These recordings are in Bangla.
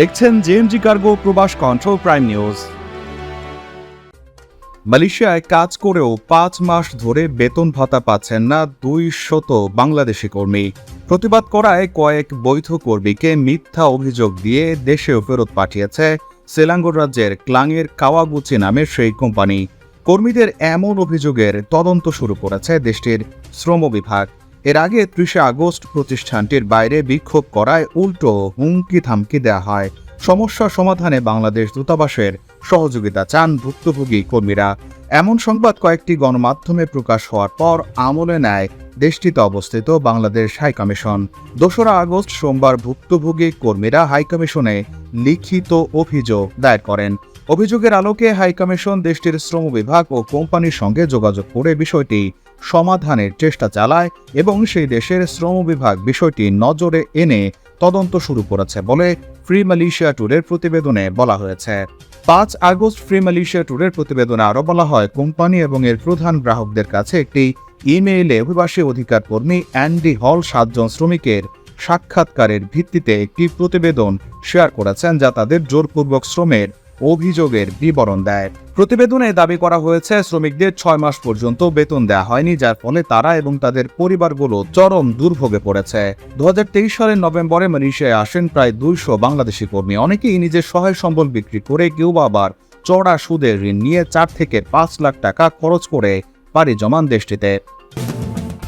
দেখছেন জেএমজি কার্গো প্রবাস কন্ট্রোল প্রাইম নিউজ মালয়েশিয়ায় কাজ করেও পাঁচ মাস ধরে বেতন ভাতা পাচ্ছেন না দুই শত বাংলাদেশি কর্মী। প্রতিবাদ করায় কয়েক বৈধ কর্মীকে মিথ্যা অভিযোগ দিয়ে দেশেও ফেরত পাঠিয়েছে সেলাঙ্গোর রাজ্যের ক্লাংয়ের কাওয়াগুচি নামের সেই কোম্পানি। কর্মীদের এমন অভিযোগের তদন্ত শুরু করেছে দেশটির শ্রম বিভাগ। এর আগে ত্রিশে আগস্ট প্রতিষ্ঠানটির বাইরে বিক্ষোভ করায় উল্টো হুমকি থামকি দেয়া হয়। সমস্যা সমাধানে বাংলাদেশ দূতাবাসের সহযোগিতা চান ভুক্তভোগী কর্মীরা। এমন সংবাদ কয়েকটি গণমাধ্যমে প্রকাশ হওয়ার পর আমলে নেয় দেশটিতে অবস্থিত বাংলাদেশ হাইকমিশন দোসরা আগস্ট সোমবার ভুক্তভোগী কর্মীরা হাইকমিশনে লিখিত অভিযোগ দায়ের করেন। অভিযোগের আলোকে হাইকমিশন, দেশটির শ্রম বিভাগ ও কোম্পানির সঙ্গে যোগাযোগ করে বিষয়টি সমাধানের চেষ্টা চালায় এবং সেই দেশের শ্রম বিভাগ বিষয়টি নজরে এনে তদন্ত শুরু করেছে বলে ফ্রি মালয়েশিয়া ট্যুরের প্রতিবেদনে বলা হয়েছে। পাঁচ আগস্ট ফ্রি মালয়েশিয়া ট্যুরের প্রতিবেদনে আরও বলা হয়, কোম্পানি এবং এর প্রধান গ্রাহকদের কাছে একটি ইমেইলে অভিবাসী অধিকার কর্মী অ্যান্ডি হল সাতজন শ্রমিকের সাক্ষাৎকারের ভিত্তিতে একটি প্রতিবেদন শেয়ার করেছেন যা তাদের জোরপূর্বক শ্রমের অভিযোগের বিবরণ দেয়। প্রতিবেদনে দাবি করা হয়েছে, শ্রমিকদের ছয় মাস পর্যন্ত বেতন দেওয়া হয়নি, যার ফলে তারা এবং তাদের পরিবারগুলো চরম দুর্ভোগে পড়েছে। দু হাজার তেইশ সালের নভেম্বরে মালয়েশিয়ায় আসেন প্রায় দুইশো বাংলাদেশি কর্মী। অনেকেই নিজের সহায় সম্বল বিক্রি করে কেউ আবার চড়া সুদের ঋণ নিয়ে চার থেকে পাঁচ লাখ টাকা খরচ করে পাড়ি জমান দেশটিতে।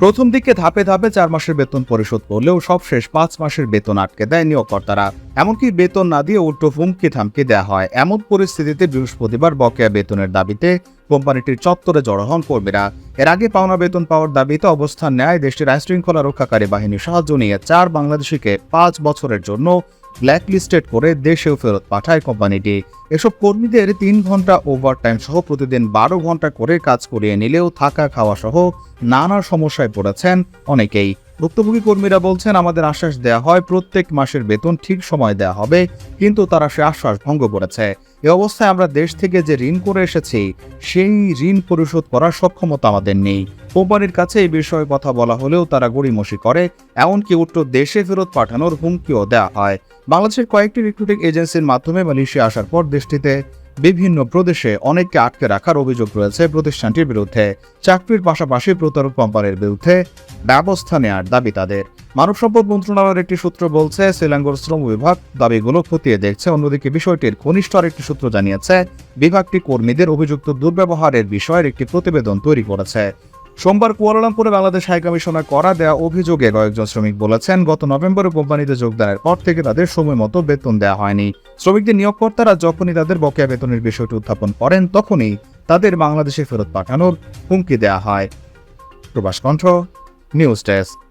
প্রথম দিকে ধাপে ধাপে চার মাসের বেতন পরিশোধ করলেও সবশেষ পাঁচ মাসের বেতন আটকে দেয় নিয়োগকর্তারা এমনকি বেতন না দিয়ে উল্টো হুমকি থামকি দেওয়া হয়। এমন পরিস্থিতিতে বৃহস্পতিবার বকেয়া বেতনের দাবিতে কোম্পানিটির চত্বরে জড়ো হন কর্মীরা। এর আগে পাওনা বেতন পাওয়ার দাবিতে অবস্থান নেয় দেশটির আইন শৃঙ্খলা রক্ষাকারী বাহিনী সাহায্য নিয়ে চার বাংলাদেশিকে পাঁচ বছরের জন্য ব্ল্যাকলিস্টেড করে দেশেও ফেরত পাঠায় কোম্পানিটি। এসব কর্মীদের তিন ঘণ্টা ওভারটাইম সহ প্রতিদিন বারো ঘণ্টা করে কাজ করিয়ে নিলেও থাকা খাওয়া সহ নানা সমস্যায় পড়েছেন অনেকেই। ভুক্তভোগী কর্মীরা বলছেন, আমাদের আশ্বাস দেয়া হয় প্রত্যেক মাসের বেতন ঠিক সময় দেয়া হবে, কিন্তু তারা সে আশ্বাস ভঙ্গ করেছে। এ অবস্থায় আমরা দেশ থেকে যে ঋণ করে এসেছি, সেই ঋণ পরিশোধ করার সক্ষমতা আমাদের নেই। কোম্পানির কাছে এই বিষয়ে কথা বলা হলেও তারা গড়িমসি করে, এমনকি উত্তর দেশে ফেরত পাঠানোর হুমকিও দেওয়া হয়। বাংলাদেশের কয়েকটি রিক্রুটিং এজেন্সির মাধ্যমে মালয়েশিয়া আসার পর দেশটিতে বিভিন্ন প্রদেশে অনেককে আটকে রাখার অভিযোগ রয়েছে প্রতিষ্ঠানটির বিরুদ্ধে। চাকরির পাশাপাশি প্রতারক কোম্পানির বিরুদ্ধে ব্যবস্থা নেওয়ার দাবি তাদের। মানব সম্পদ মন্ত্রণালয়ের একটি সূত্র বলছে, শ্রীলঙ্কার শ্রম বিভাগ দাবিগুলো খতিয়ে দেখছে। অন্যদিকে বিষয়টির ঘনিষ্ঠ আরেকটি সূত্র জানিয়েছে, বিভাগটি কর্মীদের অভিযুক্ত দুর্ব্যবহারের বিষয়ের একটি প্রতিবেদন তৈরি করেছে। সোমবার কুয়ালালামপুরে বাংলাদেশ হাইকমিশনে করা দেওয়া অভিযোগে কয়েকজন শ্রমিক বলেছেন, গত নভেম্বরে কোম্পানিতে যোগদানের পর থেকে তাদের সময় মতো বেতন দেওয়া হয়নি। শ্রমিকদের নিয়োগকর্তারা যখনই তাদের বকেয়া বেতনের বিষয়টি উত্থাপন করেন, তখনই তাদের বাংলাদেশে ফেরত পাঠানোর হুমকি দেওয়া হয়। প্রবাস কণ্ঠ, নিউজ ডেস্ক।